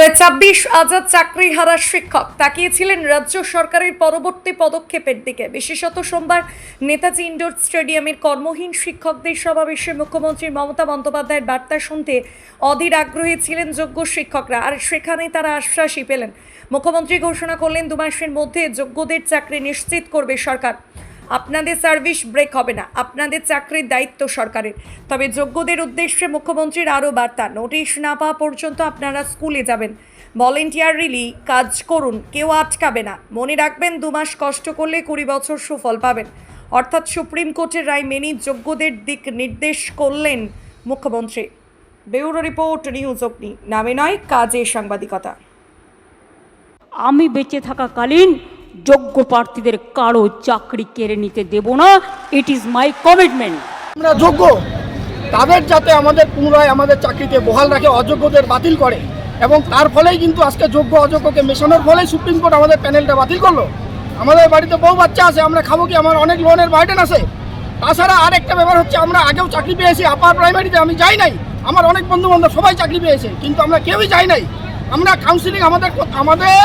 প্রায় ছাব্বিশ আজাদ চাকরি হারা শিক্ষক তাকিয়েছিলেন রাজ্য সরকারের পরবর্তী পদক্ষেপের দিকে। বিশেষত সোমবার নেতাজি ইন্ডোর স্টেডিয়ামের কর্মহীন শিক্ষকদের সমাবেশে মুখ্যমন্ত্রী মমতা বন্দ্যোপাধ্যায়ের বার্তা শুনতে অধীর আগ্রহী ছিলেন যোগ্য শিক্ষকরা আর সেখানে তারা আশ্বাসই পেলেন। মুখ্যমন্ত্রী ঘোষণা করলেন, দু মাসের মধ্যে যোগ্যদের চাকরি নিশ্চিত করবে সরকার। আপনাদের সার্ভিস ব্রেক হবে না, আপনাদের চাকরির দায়িত্ব সরকারের। তবে যোগ্যদের উদ্দেশ্যে মুখ্যমন্ত্রীর আরও বার্তা, নোটিশ না পাওয়া পর্যন্ত আপনারা স্কুলে যাবেন। ভলেন্টিয়ারিলি কাজ করুন, কেউ আটকাবে না। মনে রাখবেন, দু মাস কষ্ট করলে কুড়ি বছর সুফল পাবেন। অর্থাৎ সুপ্রিম কোর্টের রায় মেনে যোগ্যদের দিক নির্দেশ করলেন মুখ্যমন্ত্রী। ব্যুরো রিপোর্ট, নিউজ অগ্নি। নামে নয় কাজে সাংবাদিকতা। আমি বেঁচে থাকাকালীন যোগ্য প্রার্থীদের কারও চাকরি কেড়ে নিতে দেব না। ইট ইজ মাই কমিটমেন্ট আমরা যোগ্য। তাদের যাতে আমাদের পুনরায় আমাদের চাকরিতে বহাল রাখে, অযোগ্যদের বাতিল করে। এবং তার ফলেই কিন্তু আজকে যোগ্য অযোগ্যকে মেশানোর ফলেই সুপ্রিম কোর্ট আমাদের প্যানেলটা বাতিল করল। আমাদের বাড়িতে বউ বাচ্চা আছে, আমরা খাব কি? আমার অনেক লোনের বার্ডেন আছে। তাছাড়া আরেকটা ব্যাপার হচ্ছে, আমরা আগেও চাকরি পেয়েছি, আপার প্রাইমারিতে আমি যাই নাই। আমার অনেক বন্ধু বান্ধব সবাই চাকরি পেয়েছে, কিন্তু আমরা কেউই যাই নাই। আমরা কাউন্সিলিং আমাদের আমাদের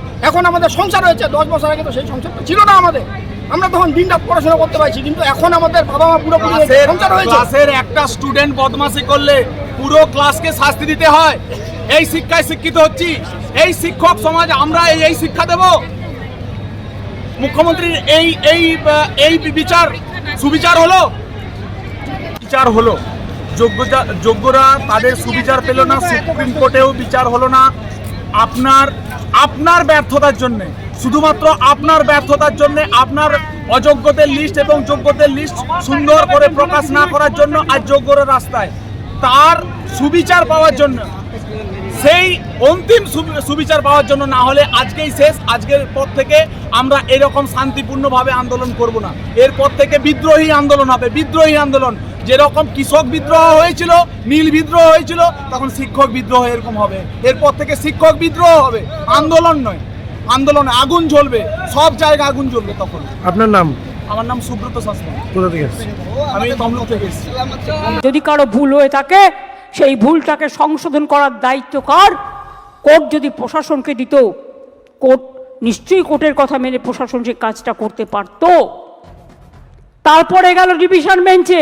এখন আমাদের সংসার হয়েছে দশ বছর আগে তো সেই সংসারটা ছিল না আমাদের। আমরা তখন দিন রাত পড়াশোনা করতে পারছি কিন্তু এখন আমাদের বাবা মা পুরোপুরি ক্লাসের সংসার হয়েছে। ক্লাসের একটা স্টুডেন্ট বদমাশি করলে পুরো ক্লাসকে শাস্তি দিতে হয়। এই শিক্ষায় শিক্ষিত হচ্ছি। এই শিক্ষক সমাজ আমরা এই এই শিক্ষা দেব। মুখ্যমন্ত্রীর এই এই এই বিচার সুবিচার হলো। বিচার হলো। যোগ্যতা যোগ্যরা তাদের সুবিচার পেল না সুপ্রিম কোর্টেও বিচার হলো না। আপনার আপনার ব্যর্থতার জন্যে, শুধুমাত্র আপনার ব্যর্থতার জন্য আপনার অযোগ্যদের লিস্ট এবং যোগ্যদের লিস্ট সুন্দর করে প্রকাশ না করার জন্য আজ যোগ্যরা রাস্তায়। তার সুবিচার পাওয়ার জন্য, সেই অন্তিম সুবিচার পাওয়ার জন্য না হলে আজকেই শেষ, আজকের পর থেকে আমরা এরকম শান্তিপূর্ণভাবে আন্দোলন করব না। এরপর থেকে বিদ্রোহী আন্দোলন হবে, বিদ্রোহী আন্দোলন। যেরকম কৃষক বিদ্রোহ হয়েছিল নীল বিদ্রোহ হয়েছিল তখন শিক্ষক বিদ্রোহ এরকম হবে। এরপর থেকে শিক্ষক বিদ্রোহ হবে। আন্দোলন নয়। আন্দোলন আগুন জ্বলবে। সব জায়গায় আগুন জ্বলবে তখন। আপনার নাম? আমার নাম সুব্রত শাস্ত্রী। কোথা থেকে আমি তমলুক থেকে যদি কারও ভুল হয়ে থাকে সেই ভুলটাকে সংশোধন করার দায়িত্ব কার? কোর্ট যদি প্রশাসনকে দিত কোর্ট নিশ্চয়ই কোর্টের কথা মেনে প্রশাসন সেই কাজটা করতে পারত। তারপরে গেল ডিভিশন বেঞ্চে।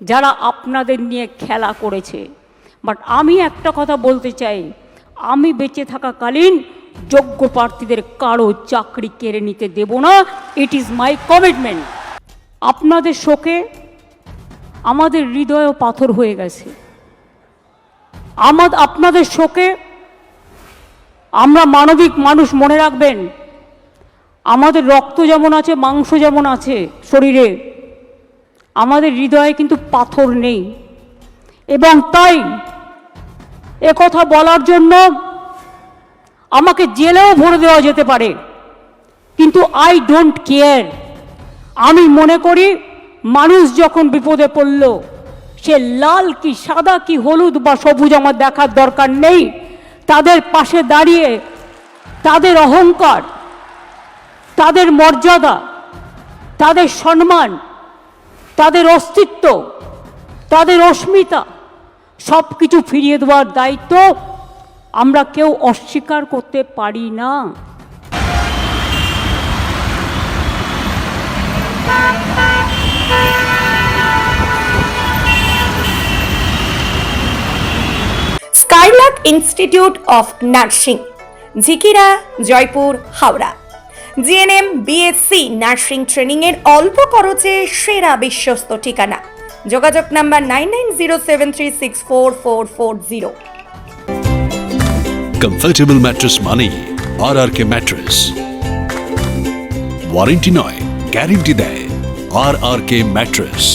যারা আপনাদের নিয়ে খেলা করেছে। বাট আমি একটা কথা বলতে চাই, আমি বেঁচে থাকাকালীন যোগ্য প্রার্থীদের কারও চাকরি কেড়ে নিতে দেব না। ইট ইজ মাই কমিটমেন্ট আপনাদের শোকে আমাদের হৃদয়ও পাথর হয়ে গেছে। আমাদ আপনাদের শোকে আমরা মানবিক মানুষ মনে রাখবেন। আমাদের রক্ত যেমন আছে, মাংস যেমন আছে শরীরে আমাদের হৃদয়ে কিন্তু পাথর নেই। এবং তাই কথা বলার জন্য আমাকে জেলেও ভরে দেওয়া যেতে পারে। কিন্তু আই ডোন্ট কেয়ার আমি মনে করি, মানুষ যখন বিপদে পড়ল, সে লাল কি, সাদা কি, হলুদ বা সবুজ আমার দেখার দরকার নেই। তাদের পাশে দাঁড়িয়ে, তাদের অহংকার, তাদের মর্যাদা, তাদের সম্মান তাদের অস্তিত্ব, তাদের অস্মিতা সব কিছু ফিরিয়ে দেওয়ার দায়িত্ব আমরা কেউ অস্বীকার করতে পারি না। Skylark institute of nursing Jhikira Jaipur Howrah GNM BSc nursing ট্রেনিংয়ের অল্প খরচে সেরা বিশ্বস্ত ঠিকানা। যোগাযোগ number nine nine zero seven three six four four four zero. Comfortable mattress মানেই R R K mattress warranty নয় গ্যারেন্টি দেয় আর আর কে ম্যাট্রেস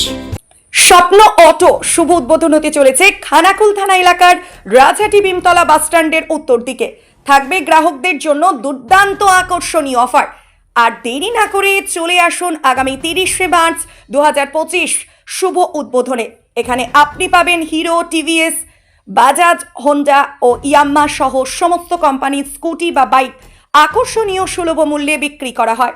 স্বপ্ন অটো শুভ উদ্বোধন হতে চলেছে খানাকুল থানা এলাকার রাজহাটি ভীমতলা বাসস্ট্যান্ডের উত্তর দিকে। থাকবে গ্রাহকদের জন্য দুর্দান্ত আকর্ষণীয় অফার। আর দেরি না করে চলে আসুন আগামী তিরিশে মার্চ দু হাজার পঁচিশ শুভ উদ্বোধনে। এখানে আপনি পাবেন হিরো, টিভিএস, বাজাজ, হোন্ডা ও ইয়াম্মা সহ সমস্ত কোম্পানির স্কুটি বা বাইক আকর্ষণীয় সুলভ মূল্যে বিক্রি করা হয়।